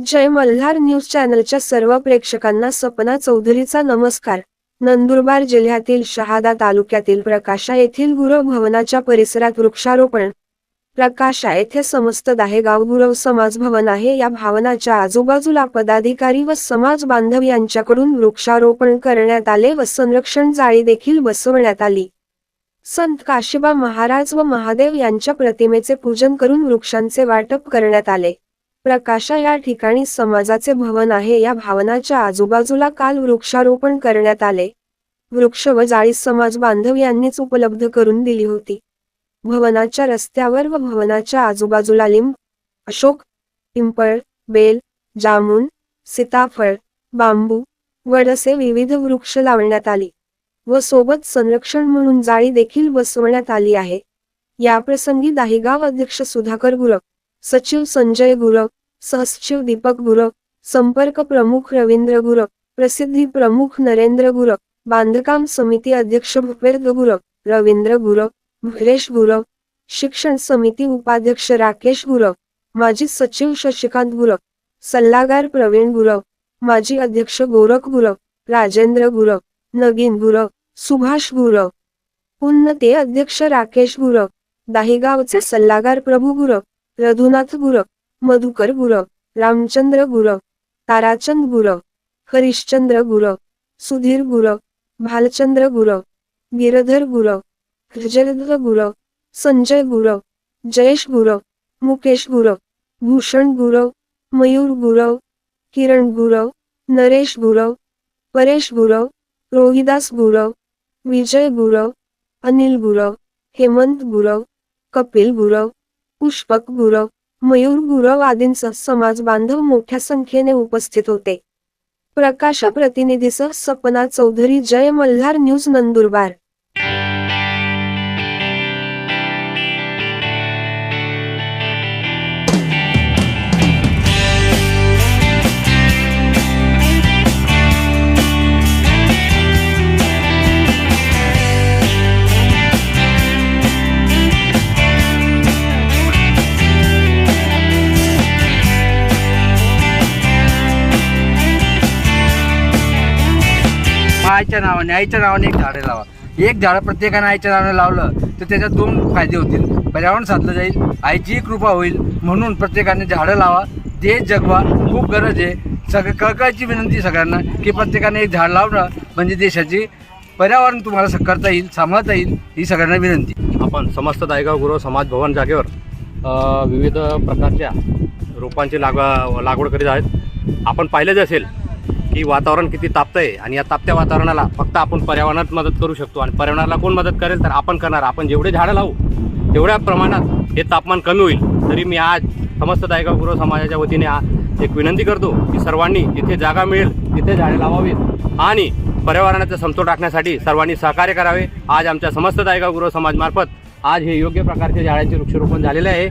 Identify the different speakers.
Speaker 1: जय Malhar news चॅनलच्या सर्व प्रेक्षकांना सपना चौधरीचा नमस्कार. नंदुरबार जिल्ह्यातील शहादा तालुक्यातील प्रकाशा येथील गुरव भवनाच्या परिसरात वृक्षारोपण. प्रकाशा येथे समस्त दाहेगाव गुरव समाज भवन आहे. या भावनाच्या आजूबाजूला पदाधिकारी व समाज बांधव यांच्याकडून वृक्षारोपण करण्यात आले व संरक्षण जाळी देखील बसवण्यात आली. संत काशिबा महाराज व महादेव यांच्या प्रतिमेचे पूजन करून वृक्षांचे वाटप करण्यात आले. प्रकाशा या ठिकाणी समाजाचे भवन आहे या भवनाच्या आजूबाजूला काल वृक्षारोपण करण्यात आले. वृक्ष व जाळी समाज बांधव यांनीच उपलब्ध करून दिली होती. भवनाच्या रस्त्यावर व भवनाच्या आजूबाजूला लिंब अशोक पिंपळ बेल जामुन सीताफळ बांबू वड असे विविध वृक्ष लावण्यात आली. व सोबत संरक्षण म्हणून जाळी देखील बसवण्यात आली आहे. याप्रसंगी दाहिगाव अध्यक्ष सुधाकर गुरव सचिव संजय गुरव सहसचिव दीपक गुरव संपर्क प्रमुख रवींद्र गुरव प्रसिद्धी प्रमुख नरेंद्र गुरव बांधकाम समिती अध्यक्ष भूपेंद्र गुरव रवींद्र गुरव भुरेश गुरव शिक्षण समिती उपाध्यक्ष राकेश गुरव माजी सचिव शशिकांत गुरव सल्लागार प्रवीण गुरव माजी अध्यक्ष गोरख गुरव राजेंद्र गुरव नगीन गुरव सुभाष गुरव उन्नते अध्यक्ष राकेश गुरव दाहिगावचे सल्लागार प्रभू गुरव रघुनाथ गुरव मधुकर गुरव रामचंद्र गुरव ताराचंद गुरव हरिश्चंद्र गुरव सुधीर गुरव भालचंद्र गुरव गिरधर गुरव जलध गुरव संजय गुरव जयेश गुरव मुकेश गुरव भूषण गुरव मयूर गुरव किरण गुरव नरेश गुरव परेश गुरव रोहिदास गुरव विजय गुरव अनिल गुरव हेमंत गुरव कपिल गुरव पुष्पक गुरव मयूर गुरव आदींसह समाज बांधव मोठ्या संख्येने उपस्थित होते. प्रकाश प्रतिनिधीसह सपना चौधरी जय मल्हार न्यूज नंदुरबार.
Speaker 2: आईच्या नावाने आईच्या नावाने एक झाडं लावा. एक झाड प्रत्येकाने आईच्या नावाने लावलं तर त्याच्यात दोन फायदे होतील. पर्यावरण साधलं जाईल आईचीही कृपा होईल म्हणून प्रत्येकाने झाडं लावा ते जगवा खूप गरज आहे. सगळं कळकळची विनंती सगळ्यांना की प्रत्येकाने एक झाड लावणं म्हणजे देशाची पर्यावरण तुम्हाला स- करता येईल सांभाळता येईल ही सगळ्यांना विनंती.
Speaker 3: आपण समस्त दायगाव गुरु समाज भवन जागेवर विविध प्रकारच्या रोपांची लाग लागवड करीत आहेत. आपण पाहिलेच असेल की वातावरण किती तापतं आहे आणि या तापत्या वातावरणाला फक्त आपण पर्यावरणात मदत करू शकतो. आणि पर्यावरणाला कोण मदत करेल? तर आपण करणार. आपण जेवढे झाडं लावू तेवढ्या प्रमाणात हे तापमान कमी होईल. तरी मी आज समस्त दायगाव गुरु समाजाच्या वतीने एक विनंती करतो की सर्वांनी जिथे जागा मिळेल तिथे झाडे लावावीत आणि पर्यावरणाचा समतोल राखण्यासाठी सर्वांनी सहकार्य करावे. आज आमच्या समस्त दायगाव गुरु समाजमार्फत आज हे योग्य प्रकारचे झाडांचे वृक्षारोपण झालेले आहे.